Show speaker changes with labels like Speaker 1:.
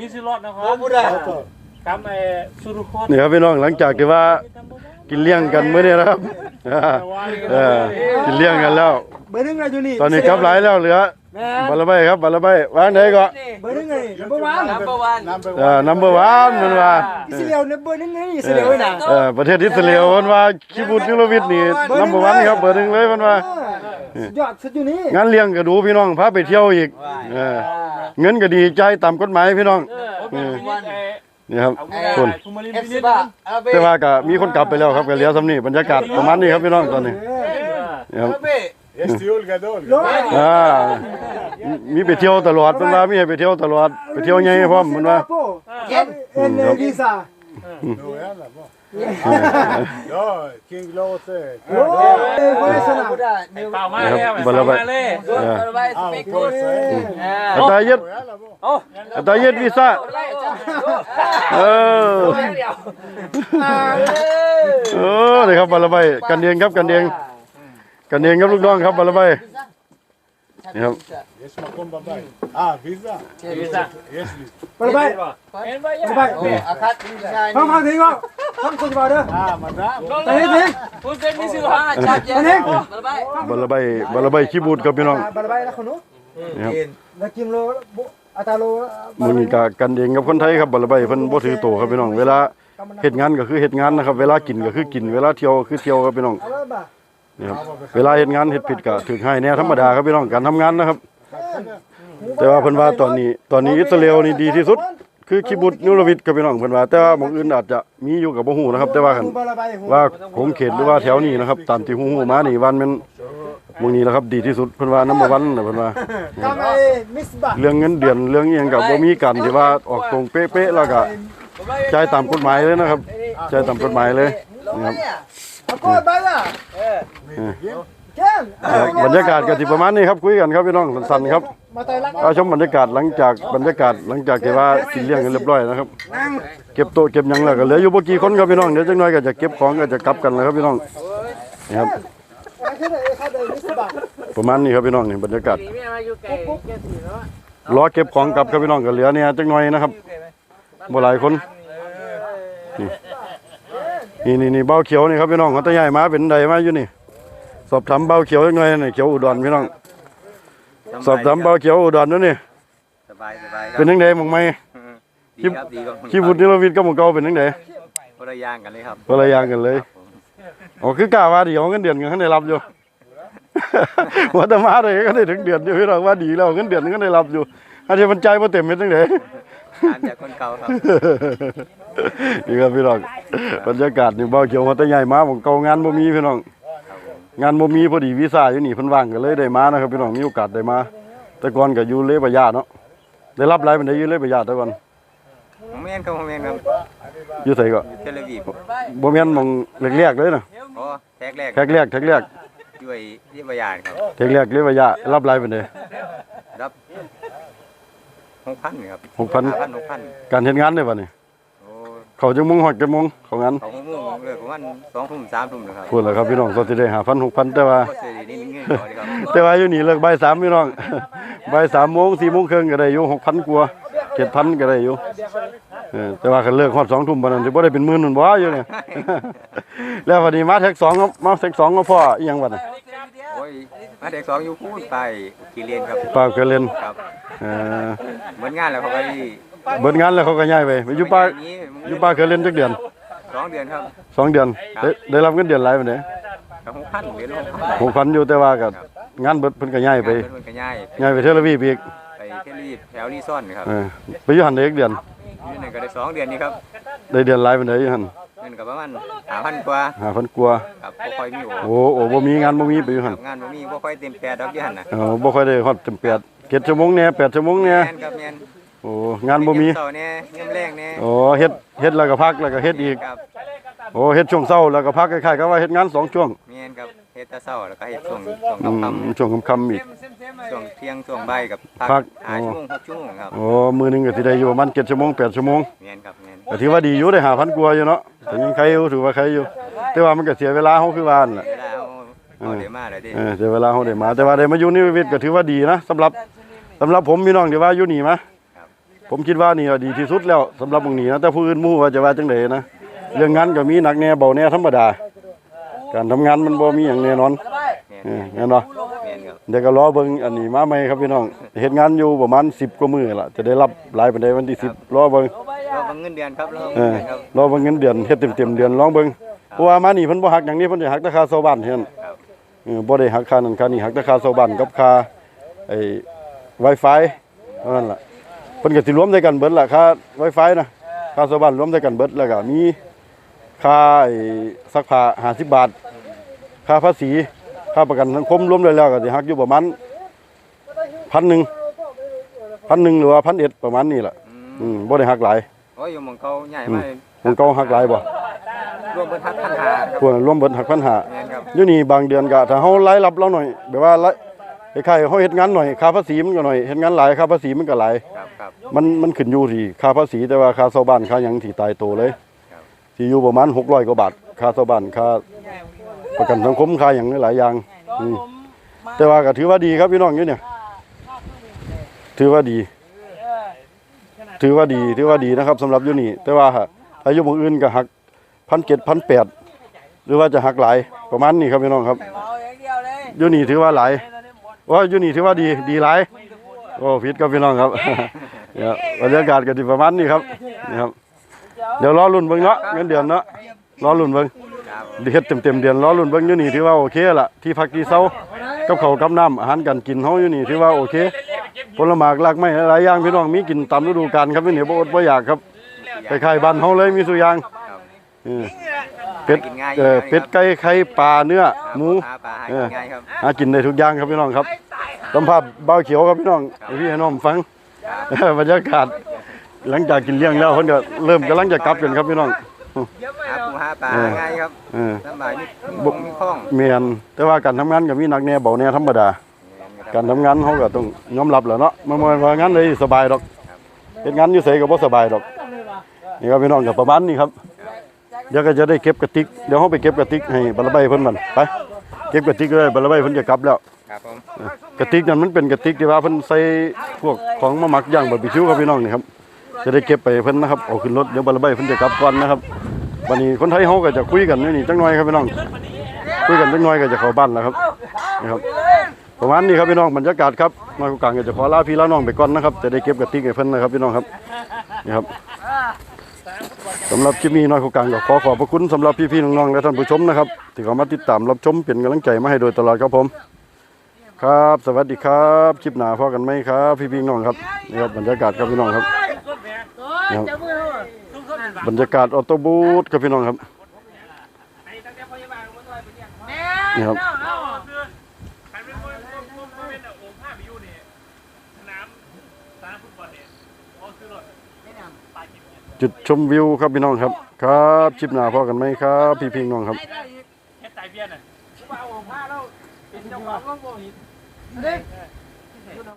Speaker 1: มีสิรอดนะครั
Speaker 2: โอ้
Speaker 1: บ
Speaker 2: บุดา
Speaker 1: คำไอ้สุรุพร
Speaker 3: นี่ครับพี่น้องหลังจากที่ว่ากินเลี้ยงกันมื้อนี้นะครับอ่าเออกินเลี้ยงกันแล้ว
Speaker 4: เบอร์หนึ่งเลยอยู่นี่
Speaker 3: ตอนนี้กลับหลายแล้วเหลือ
Speaker 4: แม่
Speaker 3: บัลละใบครับบัลละใบวางไหนก็
Speaker 4: เบอร์หนึ่งเลยเบอร์วัน
Speaker 2: นัมเบอร์วัน
Speaker 3: เอ่อ number 1มันว่า
Speaker 4: อิสราเอลเนี่ยเบอร์หนึ่งไงอิสราเอลไว้น่ะ
Speaker 3: เออประเทศอิสราเอลมันว่าคิบูตยูโรวิทนี่ number 1ครับเบอร์หนึ่งเลยมันว่า
Speaker 4: สุด ยอดสุดอยู่นี่
Speaker 3: งานเลี้ยงก็ดูพี่น้องพาไปเที่ยวอีกเงินก็ดีใจตามกฎหมายพี่น้อง
Speaker 1: นี่
Speaker 3: ครับคน
Speaker 2: เอฟซีบ้า
Speaker 3: แต่ว่ก็มีคนกลับไปแล้วครับก็เหลือสำนีบรรยากาศประมาณนี้ครับพี่น้องตอนนี้นี่ครับมีไปเที่ยวตลอดเพิ่ว่ามีให้ไปเที่ยวตลอดไปเที่ยวไงพ่พร้อมเพิ่นว่า
Speaker 4: เอ็นเอ็นวีซ่า
Speaker 5: Jo, jävlar bra. Ja, King Låte.
Speaker 4: โอ้ย
Speaker 2: คนใน
Speaker 1: สนาม เปล่ามาเลย
Speaker 2: ครับบอ
Speaker 5: ล
Speaker 2: ไป
Speaker 5: ไป Han på sig.
Speaker 3: อัตายึด
Speaker 5: Jo, jävlar bra.
Speaker 3: อัตายึดวีซ่าเออเออนี่ครับบอลไปกันเองครับกันเองกันเองครับลูกน้องครับบอล
Speaker 4: ไป Yep. Yes, Makom Babai. Ah, visa? Visa. Yes, please. Babai. Babai. Akat visa. Không không
Speaker 5: thấy không?
Speaker 4: Không có gì vào đâu.
Speaker 1: À, mà ra. Thấy thấy. Phút tên đi siêu ha,
Speaker 2: chặt vậy. Thấy. Babai. Babai, Babai khi bụt gặp nhau.
Speaker 3: Babai là ลอา
Speaker 4: ตาโล
Speaker 3: มัอนี้กกันเองกับคนไทยครับบัลลัยเพิ่นบ่ถือโตครับพี่น้อง เวลาเฮ็ดงานก็คือเฮ็ดงานนะครับ เวลากินก็คือกิน เวลาเที่ยวก็คือเที่ยวครับพี่น้อง นี่ครับเวลาเฮ็ดงานเฮ็ดผิดก็ถึกให้แน่ธรรมดาครับพี่น้องการทำงานนะครับ แต่ว่าเพิ่นว่าตอนนี้ตอนนี้อิสราเอลนี่ดีที่สุด คือคิบุตนูรวิทย์กับพี่น้องเพิ่นว่าแต่ว่าหม่องอื่นอาจจะมีอยู่กับบ่ฮู้นะครับ แต่ว่าคัน
Speaker 4: บาร์บาย
Speaker 3: ว่าคงเขตหรือว่าแถวนี้นะครับ ตามที่ฮู้ๆมานี่วันแมันหมื้องนี้แหละครับดีที่สุดเพิ่นว่านัมเบอร์1น่ะเพิ่นว่า
Speaker 4: ทำไอ้มิสบา
Speaker 3: เรื่องเงินเดือนเรื่องอีหยังก็บ่มีกันที่ว่าออกตรงเป๊ะๆแล้วก็จ่ายตามกฎหมายเลยนะครับจ่ายตามกฎหมายเลยนะครับ
Speaker 4: เอ
Speaker 3: บรรยากาศก็สิประมาณนี้ครับคุยกันครับพี่น้องสั้นๆครับ
Speaker 4: มาต่อยรัก
Speaker 3: เอาชมบรรยากาศหลังจากบรรยากาศหลังจากที่ว่ากินเลี้ยงกันเรียบร้อยนะครับ เก็บโต๊ะเก็บยังแล้วก็เหลืออยู่บ่กี่คนครับพี่น้องเดี๋ยวจักหน่อยก็จะเก็บของก็จะกลับกันแล้วครับพี่น้องนี่ครับประมาณนี้ครับพี่น้องนี่บรรยากาศรอเก็บของกลับครับพี่น้องก็เหลือเนี่ยจักหน่อยนะครับบ่หลายคนนี่ นี่นี่นี่เบ้าเขียวนี่ครับพี่น้องเขาตะใหญ่มาเป็นใดมาอยู่นี่ สอบถามเบ้าเขียวจักหน่อยนี่เขียวอุดรพี่น้อง สอบถามเบ้าเขียวอุดรนั่นนี่
Speaker 2: สบายสบายครั
Speaker 3: เป็นจังไดหมองไหม
Speaker 2: ดีครับดีครับ
Speaker 3: ขี้บุตรนิรวิทย์กับหมองเก่าเป็นจังได
Speaker 2: คนละอย่างกันเลยครับ
Speaker 3: คนละอย่างกันเลยอ๋อคือกล้าว่าดีเอาเงินเดือนกันเขาได้รับอยู่ ว่าแต่มาได้ก็ได้ถึงเดือนอยู่พี่น้องว่าดีแล้วเงินเดือนก็ได้รับอยู่อันที่มันใจบ่เต็มเป็นจังได
Speaker 2: ถามจากคนเก่าครับ
Speaker 3: นี่ครับพี่น้องบรรยากาศนี่เบาเขียวหัวตะใหญ่มาผมเก่างานบ่มีพี่น้อง งานบ่มีพอดีวีซ่าอยู่นี่เพิ่นว่างก็เลยได้มานะครับพี่น้องมีโอกาสได้มา แต่ก่อนก็อยู่เลบายาเนาะได้รับหลายปานใดอยู่เลบายาแต่ก่อน
Speaker 2: ผมแม่นครับผมแม่นครับ
Speaker 3: อยู่ไสก็
Speaker 2: เทเลวีฟ
Speaker 3: บ่แม่นหมองแรกๆเลยนะ
Speaker 2: โอ้แท็กแรก
Speaker 3: แท็กแรกแท็กแรก
Speaker 2: ด้วยที่บยานครับ
Speaker 3: แท็กแรกเลบายารับหลายปานใด
Speaker 2: รับ หกพันครับ
Speaker 3: 6,000
Speaker 2: พันหกพัน
Speaker 3: การเฮ็ดงานได้บ่นี่
Speaker 2: โอ้
Speaker 3: เขาจังมุงฮอดจังมุงเขางาน
Speaker 2: เขามุ่งเลยประมาณสองทุ่มสามทุ่มนะครับ
Speaker 3: พูดแล้วครับพี่น้องก็สิได้5,000 6,000แต่ว่า
Speaker 2: ก็เสียนี่เงินก่อนดีครับ
Speaker 3: แต่ว่าอยู่นี่เลิกบ่าย3พี่น้อง บ่าย3โมง4โมงครึ่งก็ได้อยู่6,000กว่า7,000ก็ได้อยู่เออแต่ว่าคันเลิกฮอด2ทุ่มปานนั้นสิบ่ได้เป็นหมื่นนั่นบ่อยู่เนี่ย แล้ววันนี้มาแท็ก2ครับมาแท็ก2ก็พ่ออีหยังบัดนี้
Speaker 2: โอ้ยมาเด็กสองอยู่พูดไปกี่เรียนครับ
Speaker 3: ป้าก็เล่น
Speaker 2: ครับ
Speaker 3: เอ่อ
Speaker 2: เห มือนงานแล้วเขาไป
Speaker 3: เบิดงานแล้วเขาก็ย้ายไปไปอยู่ป้าอยู่ป้าเคยเล่นจักเดือน
Speaker 2: สองเดือนครับ
Speaker 3: สองเดือนได้ได้รับเงินเดือนหลายปานใด
Speaker 2: กับหกพันเดือนละหกพัน
Speaker 3: 6,000อยู่แต่ว่าก็งานเบิดเพิ่นก็ย้ายไป
Speaker 2: เพิ่นก็ย้าย
Speaker 3: ย้ายไปเทลอาวีฟอีก
Speaker 2: ไปเทลีแถวรีซ่อนครับ
Speaker 3: เออไปอยู่หันได้อีกเดือน
Speaker 2: อยู่นี่ก็ได้สองเดือนนี้ครับ
Speaker 3: ได้เดือนหลายปานใดอยู่หัน
Speaker 2: เงินกับประมาณหาพันกว่า
Speaker 3: 5,000กว่า
Speaker 2: ครับบ่ค่อยมีโอ
Speaker 3: โอ้โอ้บ่มีงานบ่มีไปอยู่
Speaker 2: ค
Speaker 3: หั
Speaker 2: รั
Speaker 3: น
Speaker 2: บงานบ่มีบ่ค่อยเต็มแปดดอกเดือนน่ะ
Speaker 3: เออบ่ค่อยได้ฮอดเต็มแปด เจ็ดชั่วโมงแหน่แปดชั่วโมงแหน่
Speaker 2: แม่นครับแม่น
Speaker 3: โอ้งานบ่มี
Speaker 2: เสาร์แน่เงินแรงแน่
Speaker 3: โอ้เฮ็ดเฮ็ดแล้วก็พักแล้วก็เฮ็ดอีก
Speaker 2: ครับ
Speaker 3: โอ้เฮ็ดช่วงเช้าแล้วก็พักคล้ายๆกับว่าเฮ็ดงานสองช่วง
Speaker 2: แม่นครับเฮ็ดแต่เช้าแล้วก็เฮ็ดช่วงช่วง
Speaker 3: อืม
Speaker 2: ค่ำ
Speaker 3: ช่วงค่ำๆอีก
Speaker 2: ๆช่วงเที่ยงช่วงบ่ายกับ
Speaker 3: พั
Speaker 2: พั
Speaker 3: ก
Speaker 2: กหาชั่วโมงหกชั่วโมงครับ
Speaker 3: โอ้มื้อหนึงก็สิได้อยู่ประมาณ7ชั่วโมง8ชั่วโมง
Speaker 2: แม่นครับแม่น
Speaker 3: ก็ถือว่าดีอยู่ได้5,000กว่าอยู่เนาะแต่ยังใครอยู่ถือว่าใครอยู่แต่ว่ามันก็เสียเวลาเฮาคือว่านั่นแหละ
Speaker 2: เวลาเอาเอาเดี๋ยวมาแล้วเด้
Speaker 3: เออเสียเวลาเฮาได้มาแต่ว่าได้มาอยู่นี่วิทย์ก็ถือว่าดีนะสำหรับสำหรับผมพี่น้องที่ว่าอยู่นี่มาผมคิดว่านี่ก็ดีที่สุดแล้วสำหรับตรงนี้นะแต่ผู้อื่นหมู่ว่าจะว่าจังไดนะเรื่องงานก็มีหนักแน่เบาแน่ธรรมดา การทำงานมันบ่มีอย่างแน่นอน
Speaker 2: แม่น
Speaker 3: เออแน่นอน
Speaker 2: แม่นครับ
Speaker 3: เดี๋ยวก็รอเบิ่งอันนี้มาใหม่ครับพี่น้องเฮ็ดงานอยู่ประมาณ10กว่ามื้อล่ะจะได้รับหลายปานใดวันที่10รอเบิ่ง
Speaker 2: เราบังเงินเดือนครับเรา
Speaker 3: เอ
Speaker 2: เงิน
Speaker 3: อ
Speaker 2: เดือนครับ
Speaker 3: รอเบิ่งเงินเดือนเฮ็ดเต็มๆเดือนลองเบิ่งเพราะว่ามานี่เพิ่นบ่หักหยังนี้เพิ่นจะหักแต่ค่าเช่าบ้านเท่านั้น
Speaker 2: ครับ
Speaker 3: เออบ่ได้หักค่านั้นค่านี้หักแต่ค่าเช่าบ้านกับค่าไอ้ Wi-Fi เท่านั้นล่ะเพิ่นก็สิรวมด้วยกันเบิดล่ะค่า Wi-Fi นะค่าเช่าบ้านรวมด้วยกันเบิดแล้วก็มีค่าไอ้ซักผ้า50บาท ค่าภาษี ค่าประกันสังคมรวมด้วยแล้วก็สิหักอยู่ประมาณพันหนึ่งพันหนึ่งหรือว่าพันเอ็ดประมาณนี้แหละ
Speaker 2: อืม
Speaker 3: อืมบ่ได้หักหลาย
Speaker 2: โอ้ยอยู่หมองเขาใหญ่มาก
Speaker 3: ของเก่าหักหลายบ่
Speaker 2: รวมเป็นทักพันหาครับ
Speaker 3: พวกนั้นรวมเบิดหักพันหา
Speaker 2: แม่นครับ
Speaker 3: อยู่นี่บางเดือนก็ถ้าเฮารายรับเราหน่อยแบบว่าละ คล้ายๆเฮาเฮ็ดงานหน่อยค่าภาษีมันก็หน่อยเฮ็ดงานหลายค่าภาษีมันก็หลาย
Speaker 2: ครับครับ
Speaker 3: มันมันขึ้นอยู่ที่ค่าภาษีแต่ว่าค่าเช่าบ้านค่าหยังที่ตายตัวเลย
Speaker 2: ครับ
Speaker 3: ที่อยู่ประมาณ600กว่าบาทค่าเช่าบ้านค่าประกันสังคมค่าหยังหลายอย่างอืมแต่ว่าก็ถือว่าดีครับพี่น้องอยู่เนี่ย ถือว่าดี ถือว่าดีถือว่าดีนะครับสำหรับอยู่นี่แต่ว่าถ้าอยู่หมู่อื่นก็หักพันเจ็ดพันแปดหรือว่าจะหักหลายประมาณนี้ครับพี่น้องครับ อยู่นี่ถือว่าหลาย ว่าอยู่นี่ถือว่าดีดีหลายโอ้ผิดครับพี่น้องครับเนี่ยบรรยากาศก็ดีประมาณนี้ครับนี่ครับ เดี๋ยวรอรุ่นเบิ่งเนาะเงินเดือนเนาะรอรุ่นเบิ่ง
Speaker 2: ครับ
Speaker 3: เฮ็ดเต็มเดือนรอรุ่นเบิ่งอยู่นี่ถือว่าโอเคละที่พักที่เซากับเขากับน้ำอาหารการกินเฮาอยู่นี่ถือว่าโอเคผลไม้รากไม้หลายอย่างพี่น้องมีกินตามฤดูกาลครับไม่เหนี่บ่อดบ่อยากครับคล้ายบ้านเฮาเลยมีสุยาง
Speaker 2: ครับ
Speaker 3: เออ เป็ด
Speaker 2: กินง่าย
Speaker 3: เออเป็ดไก่ไข่ปลาเนื้อหมู
Speaker 2: หาปลาหากินง่ายครับ
Speaker 3: หากินได้ทุกอย่างครับพี่น้องครับสัมภาษณ์เบาเขียวครับพี่น้องให้พี่ให้น้องฟังบรรยากาศหลังจากกินเลี้ยงแล้วเพิ่นก็เริ่มกำลังจะกลับกันครับพี่น้อง
Speaker 2: หาปูหาปลา
Speaker 3: เออ
Speaker 2: ง่ายครับ
Speaker 3: เออ
Speaker 2: สบายนี่บุกมีคล้อง
Speaker 3: แม่นแต่ว่าการทำงานก็มีหนักแน่เบาแน่ธรรมดา การทำงานเขาก็ต้องยอมรับแหล้วเนาะมันบ่แม่นว่างานเลยสบายดอกเฮ็ดงานอยู่ไสก็บ่สบายดอกนี่ครับพี่น้องก็ประมาณนี้ครับ เดี๋ยวก็จะได้เก็บกระติก เดี๋ยวเฮาไปเก็บกระติกให้บรรใบเพิ่นมันไป เก็บกระติกเลยบรรใบเพิ่นจะกลับแล้ว
Speaker 2: ครับผม
Speaker 3: กระติกนั้นมันเป็นกระติกที่ว่าเพิ่นใส่พวกของมาหมักย่างบาร์บีคิวครับพี่น้องนี่ครับ จะได้เก็บไปให้เพิ่นนะครับ เอาขึ้นรถเดี๋ยวบรรใบเพิ่นจะกลับก่อนนะครับวันนี้คนไทยเฮาก็จะคุยกันอยู่นี่จังหน่อยครับพี่น้อง คุยกันจังหน่อยก็จะเข้าบ้านแล้วครับนี่ครับประมาณนี้ครับพี่น้องบรรยากาศครับมาคุกกลางก็จะขอลาพี่ลาน้องไปก่อนนะครับ จะได้เก็บกระติกให้เพิ่นนะครับพี่น้องครับนี่ครับ สำหรับคลิปนี้น้อยคุกกลางก็ขอขอบพระคุณสำหรับพี่ๆน้องๆและท่านผู้ชมนะครับที่เข้ามาติดตามรับชมเป็นกำลังใจมาให้โดยตลอดครับผม ครับ สวัสดีครับคลิปหน้าพอกันไหมครับ พี่ๆน้องครับนี่ครับบรรยากาศครับพี่น้องครับนี่ครับบรรยากาศออโต้บูสครับพี่น้องครับนี่ครับ จุดชมวิวครับพี่น้องครับ ครับชิปหนาพอกันไหมครับ พี่พิงน้องครับ
Speaker 1: เฮ็ดไตเบี้ยน่ะว่าเอาผ้าแล้วเป็นเจ้าของก็บ่เห็น